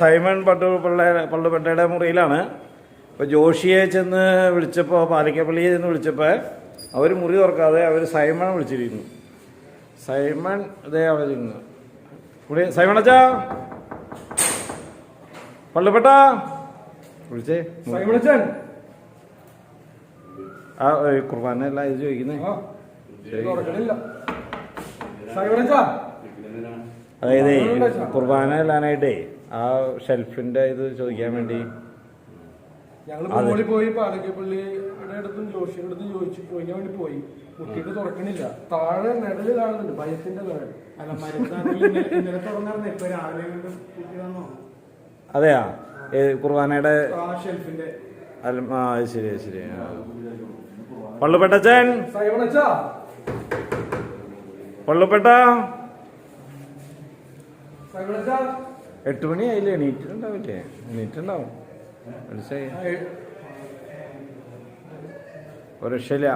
Simon പട്ടു പിള്ള പള്ളുപെട്ടയുടെ മുറിയിലാണ്. അപ്പോൾ ജോഷിയെ ചെന്ന് വിളിച്ചപ്പോൾ പാലിക്കപ്പള്ളിയെ ചെന്ന് വിളിച്ചപ്പോൾ അവർ മുറി തുറക്കാതെ അവർ സൈമൺ വിളിച്ചിരിക്കുന്നു. സൈമൺ ഇതേ അവരിന്ന് ഇരുന്നു സൈമണച്ചാ സൈമൺ അച്ഛാ. പള്ളുപെട്ട വിളിച്ചേ. ആ കുർബാന അല്ല ഇത് ചോദിക്കുന്നേ. അതായത് കുർബാന എല്ലാനായിട്ടേ ആ ഷെൽഫിന്റെ ഇത് ചോദിക്കാൻ വേണ്ടി. ഞങ്ങൾ. മുകളിൽ പോയി പാലക്കപ്പള്ളിയുടെ അടുത്തും ജോഷിയുടെ അടുത്തും ചോദിച്ചു. ചോദിക്കാൻ വേണ്ടി പോയി. മുട്ടിയിട്ട് തുറക്കണില്ല. താഴെ നിഴൽ കാണുന്നുണ്ട്. ഭയത്തിന്റെ നിഴൽ അല്ല തുറന്നിരുന്നു ഇപ്പൊ രാവിലെ അതെയാ? കുർബാനയുടെ ഷെൽഫിന്റെ. ആ ശരി ശരി. പള്ളുപ്പെട്ടച്ചൻ പള്ളുപ്പെട്ട എട്ട് മണി ആയില്ലേ? എണീറ്റിട്ടുണ്ടാവില്ലേ? എണീറ്റുണ്ടാവും മനസ്സിലായി? ഒരു രക്ഷയില്ല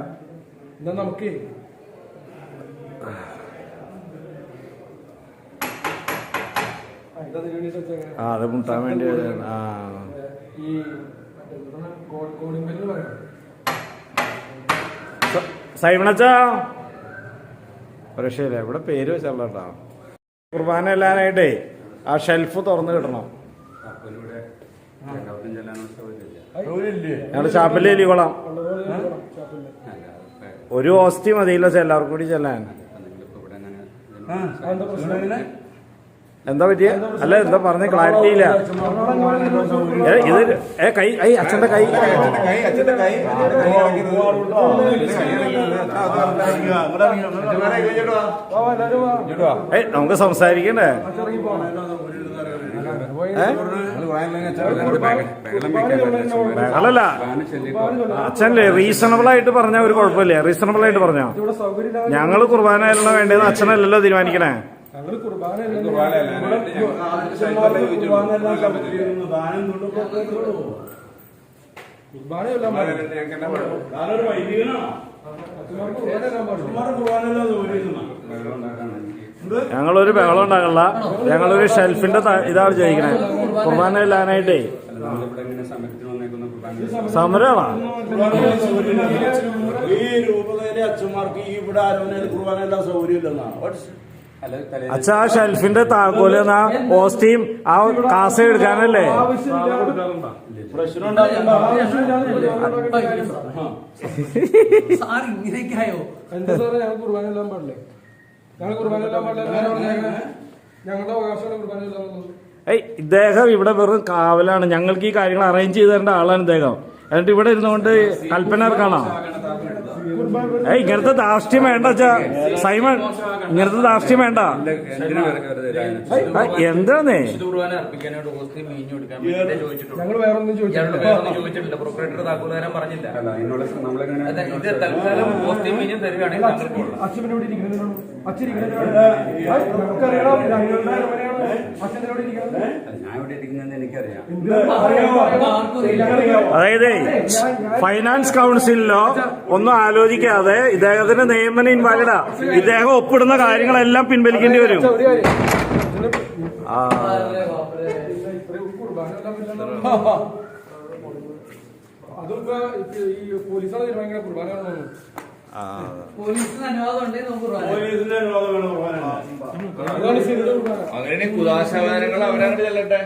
എന്നാ നമുക്ക്? ആ, അത് മുട്ടാൻ വേണ്ടി ആ. ഈ സൈമണച്ച ഒരു രക്ഷയില്ല ഇവിടെ പേര് വെച്ചാലോ കേട്ടോ കുർബാന എല്ലാനായിട്ടേ ആ ഷെൽഫ് തുറന്നു കിട്ടണം. ഞങ്ങളുടെ ചാപ്പലിൽ എലികൊള്ളാം ഒരു ഹോസ്റ്റി മതിയില്ല എല്ലാവർക്കും കൂടി ചെല്ലാൻ. എന്താ പറ്റിയ? അല്ല എന്താ പറഞ്ഞ? ക്ലാരിറ്റി ഇല്ല. ഇത് ഏ കൈ ഐ അച്ഛന്റെ കൈ. ഏ നമുക്ക് സംസാരിക്കണ്ടേ? അല്ലല്ല. അച്ഛനല്ലേ റീസണബിൾ ആയിട്ട് പറഞ്ഞ ഒരു കുഴപ്പമില്ല. റീസണബിൾ ആയിട്ട് പറഞ്ഞോ? ഞങ്ങൾ കുർബാന വേണ്ടത് അച്ഛനല്ലല്ലോ തീരുമാനിക്കണേ. ഞങ്ങൾ കുർബാന കുർബാനയല്ല ഞങ്ങളൊരു ബഹളം ഉണ്ടാകണ്ട ഞങ്ങളൊരു ഷെൽഫിന്റെ ഇതാണ് ചോദിക്കണേ. കുർബാന ഇല്ലാനായിട്ടേ. സമരമാണോ? ഈ രൂപതയിലെ അച്ഛന്മാർക്ക് ഈ ഇവിടെ ആരോഗ്യ കുർബാന എല്ലാ സൗകര്യമില്ലെന്നാണ് അച്ഛ ആ ഷെൽഫിന്റെ താക്കോൽ എന്നാ ഓസ്റ്റിയും ആ കാസ എടുക്കാനല്ലേ? എല്ലാം ഏയ് ഇദ്ദേഹം ഇവിടെ വെറും കാവലാണ്. ഞങ്ങൾക്ക് ഈ കാര്യങ്ങൾ അറേഞ്ച് ചെയ്ത് തരേണ്ട ആളാണ് ഇദ്ദേഹം. എന്നിട്ട് ഇവിടെ ഇരുന്നുകൊണ്ട് കൽപ്പന ഇറക്കാണോ ഏയ് ഇങ്ങനത്തെ ധാർഷ്ട്യം വേണ്ട സൈമൺ ഇങ്ങനത്തെ ധാർഷ്ട്യം വേണ്ട. എന്താന്നേ? ഞങ്ങൾ വേറൊന്നും ചോദിച്ചിട്ടില്ല. അച്ഛൻ അതായത് ഫൈനാൻസ് കൗൺസിലിലോ ഒന്നും ആലോചിക്കാതെ ഇദ്ദേഹത്തിന്റെ നിയമന ഇൻവാലിഡാ ഇദ്ദേഹം ഒപ്പിടുന്ന കാര്യങ്ങളെല്ലാം പിൻവലിക്കേണ്ടി വരും. അതൊക്കെ ആ. അതിപ്പോ ഈ പോലീസുകളെ തീരുമാനിക്കുന്ന കുർബാന അങ്ങനെ കുദാശാവനങ്ങൾ അവരാണ്ട് ചെല്ലട്ടെ?